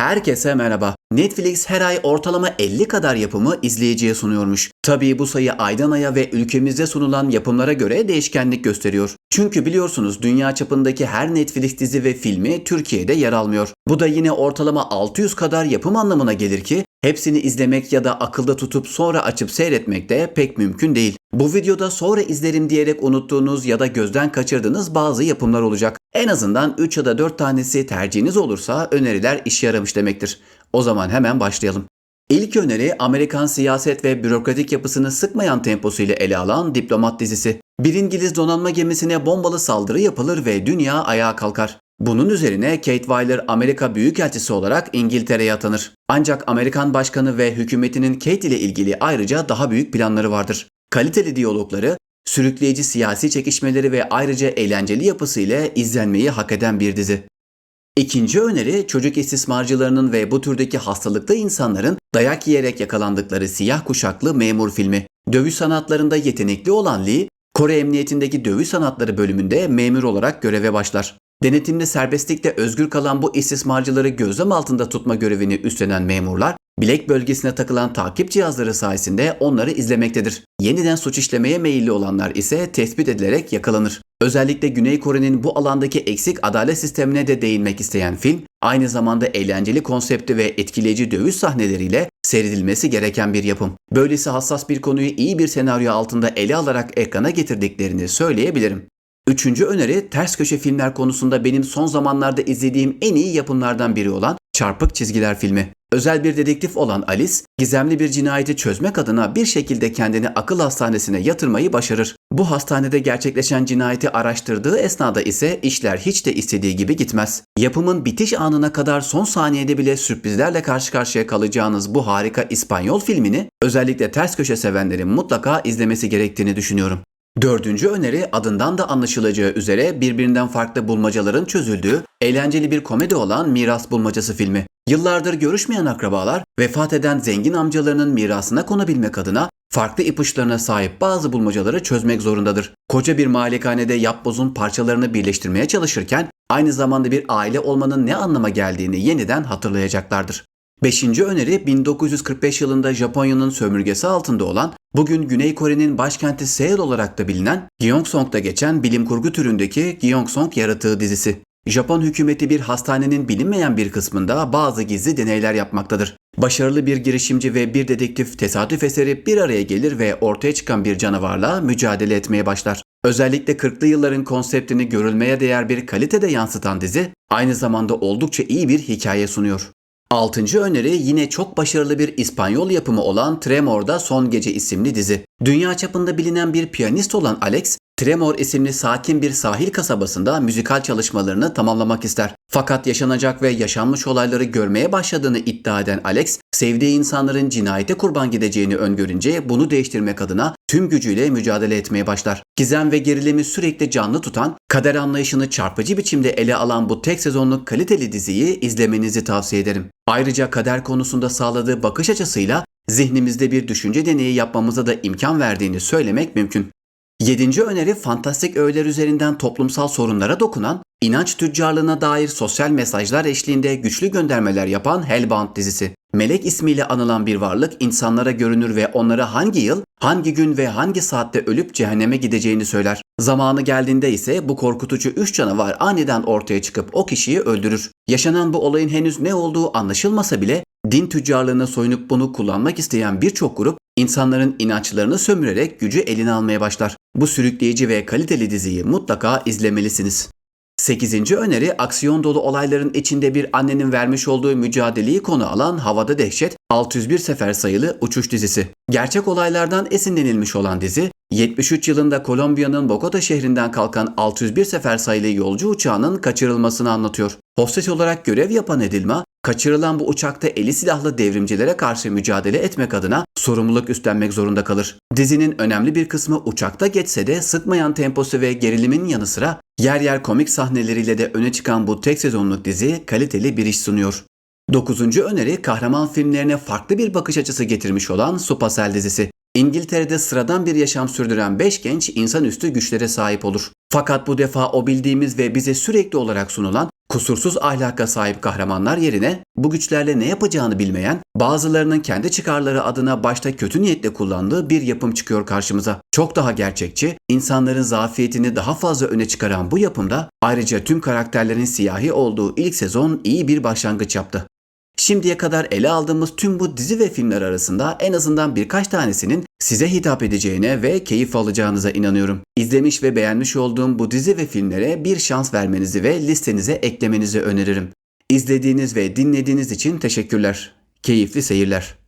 Herkese merhaba. Netflix her ay ortalama 50 kadar yapımı izleyiciye sunuyormuş. Tabii bu sayı aydan aya ve ülkemizde sunulan yapımlara göre değişkenlik gösteriyor. Çünkü biliyorsunuz dünya çapındaki her Netflix dizi ve filmi Türkiye'de yer almıyor. Bu da yine ortalama 600 kadar yapım anlamına gelir ki hepsini izlemek ya da akılda tutup sonra açıp seyretmek de pek mümkün değil. Bu videoda sonra izlerim diyerek unuttuğunuz ya da gözden kaçırdığınız bazı yapımlar olacak. En azından 3 ya da 4 tanesi tercihiniz olursa öneriler işe yaramış demektir. O zaman hemen başlayalım. İlk öneri Amerikan siyaset ve bürokratik yapısını sıkmayan temposuyla ele alan Diplomat dizisi. Bir İngiliz donanma gemisine bombalı saldırı yapılır ve dünya ayağa kalkar. Bunun üzerine Kate Weiler Amerika Büyükelçisi olarak İngiltere'ye atanır. Ancak Amerikan başkanı ve hükümetinin Kate ile ilgili ayrıca daha büyük planları vardır. Kaliteli diyalogları, sürükleyici siyasi çekişmeleri ve ayrıca eğlenceli yapısı ile izlenmeyi hak eden bir dizi. İkinci öneri çocuk istismarcılarının ve bu türdeki hastalıklı insanların dayak yiyerek yakalandıkları siyah kuşaklı memur filmi. Dövüş sanatlarında yetenekli olan Lee, Kore Emniyetindeki Dövüş Sanatları bölümünde memur olarak göreve başlar. Denetimli serbestlikte özgür kalan bu istismarcıları gözlem altında tutma görevini üstlenen memurlar, bilek bölgesine takılan takip cihazları sayesinde onları izlemektedir. Yeniden suç işlemeye meyilli olanlar ise tespit edilerek yakalanır. Özellikle Güney Kore'nin bu alandaki eksik adalet sistemine de değinmek isteyen film, aynı zamanda eğlenceli konsepti ve etkileyici dövüş sahneleriyle seyredilmesi gereken bir yapım. Böylesi hassas bir konuyu iyi bir senaryo altında ele alarak ekrana getirdiklerini söyleyebilirim. Üçüncü öneri ters köşe filmler konusunda benim son zamanlarda izlediğim en iyi yapımlardan biri olan Çarpık Çizgiler filmi. Özel bir dedektif olan Alice, gizemli bir cinayeti çözmek adına bir şekilde kendini akıl hastanesine yatırmayı başarır. Bu hastanede gerçekleşen cinayeti araştırdığı esnada ise işler hiç de istediği gibi gitmez. Yapımın bitiş anına kadar son saniyede bile sürprizlerle karşı karşıya kalacağınız bu harika İspanyol filmini özellikle ters köşe sevenlerin mutlaka izlemesi gerektiğini düşünüyorum. Dördüncü öneri adından da anlaşılacağı üzere birbirinden farklı bulmacaların çözüldüğü eğlenceli bir komedi olan Miras Bulmacası filmi. Yıllardır görüşmeyen akrabalar vefat eden zengin amcalarının mirasına konabilmek adına farklı ipuçlarına sahip bazı bulmacaları çözmek zorundadır. Koca bir malikanede yapbozun parçalarını birleştirmeye çalışırken aynı zamanda bir aile olmanın ne anlama geldiğini yeniden hatırlayacaklardır. Beşinci öneri 1945 yılında Japonya'nın sömürgesi altında olan, bugün Güney Kore'nin başkenti Seul olarak da bilinen Gyeongsong'da geçen bilim kurgu türündeki Gyeongsong yaratığı dizisi. Japon hükümeti bir hastanenin bilinmeyen bir kısmında bazı gizli deneyler yapmaktadır. Başarılı bir girişimci ve bir dedektif tesadüf eseri bir araya gelir ve ortaya çıkan bir canavarla mücadele etmeye başlar. Özellikle 40'lı yılların konseptini görülmeye değer bir kalitede yansıtan dizi, aynı zamanda oldukça iyi bir hikaye sunuyor. Altıncı öneri yine çok başarılı bir İspanyol yapımı olan Tremor'da Son Gece isimli dizi. Dünya çapında bilinen bir piyanist olan Alex, Tremor isimli sakin bir sahil kasabasında müzikal çalışmalarını tamamlamak ister. Fakat yaşanacak ve yaşanmış olayları görmeye başladığını iddia eden Alex, sevdiği insanların cinayete kurban gideceğini öngörünce bunu değiştirmek adına tüm gücüyle mücadele etmeye başlar. Gizem ve gerilimi sürekli canlı tutan, kader anlayışını çarpıcı biçimde ele alan bu tek sezonluk kaliteli diziyi izlemenizi tavsiye ederim. Ayrıca kader konusunda sağladığı bakış açısıyla zihnimizde bir düşünce deneyi yapmamıza da imkan verdiğini söylemek mümkün. Yedinci öneri fantastik öğeler üzerinden toplumsal sorunlara dokunan, inanç tüccarlığına dair sosyal mesajlar eşliğinde güçlü göndermeler yapan Hellbound dizisi. Melek ismiyle anılan bir varlık insanlara görünür ve onlara hangi yıl, hangi gün ve hangi saatte ölüp cehenneme gideceğini söyler. Zamanı geldiğinde ise bu korkutucu üç canavar aniden ortaya çıkıp o kişiyi öldürür. Yaşanan bu olayın henüz ne olduğu anlaşılmasa bile din tüccarlığına soyunup bunu kullanmak isteyen birçok grup insanların inançlarını sömürerek gücü eline almaya başlar. Bu sürükleyici ve kaliteli diziyi mutlaka izlemelisiniz. 8. öneri aksiyon dolu olayların içinde bir annenin vermiş olduğu mücadeleyi konu alan Havada Dehşet 601 sefer sayılı uçuş dizisi. Gerçek olaylardan esinlenilmiş olan dizi 73 yılında Kolombiya'nın Bogota şehrinden kalkan 601 sefer sayılı yolcu uçağının kaçırılmasını anlatıyor. Hostes olarak görev yapan Edilma, kaçırılan bu uçakta eli silahlı devrimcilere karşı mücadele etmek adına sorumluluk üstlenmek zorunda kalır. Dizinin önemli bir kısmı uçakta geçse de sıkmayan temposu ve gerilimin yanı sıra yer yer komik sahneleriyle de öne çıkan bu tek sezonluk dizi kaliteli bir iş sunuyor. Dokuzuncu öneri kahraman filmlerine farklı bir bakış açısı getirmiş olan Supasel dizisi. İngiltere'de sıradan bir yaşam sürdüren 5 genç insanüstü güçlere sahip olur. Fakat bu defa o bildiğimiz ve bize sürekli olarak sunulan kusursuz ahlaka sahip kahramanlar yerine bu güçlerle ne yapacağını bilmeyen, bazılarının kendi çıkarları adına başta kötü niyetle kullandığı bir yapım çıkıyor karşımıza. Çok daha gerçekçi, insanların zafiyetini daha fazla öne çıkaran bu yapımda ayrıca tüm karakterlerin siyahi olduğu ilk sezon iyi bir başlangıç yaptı. Şimdiye kadar ele aldığımız tüm bu dizi ve filmler arasında en azından birkaç tanesinin size hitap edeceğine ve keyif alacağınıza inanıyorum. İzlemiş ve beğenmiş olduğum bu dizi ve filmlere bir şans vermenizi ve listenize eklemenizi öneririm. İzlediğiniz ve dinlediğiniz için teşekkürler. Keyifli seyirler.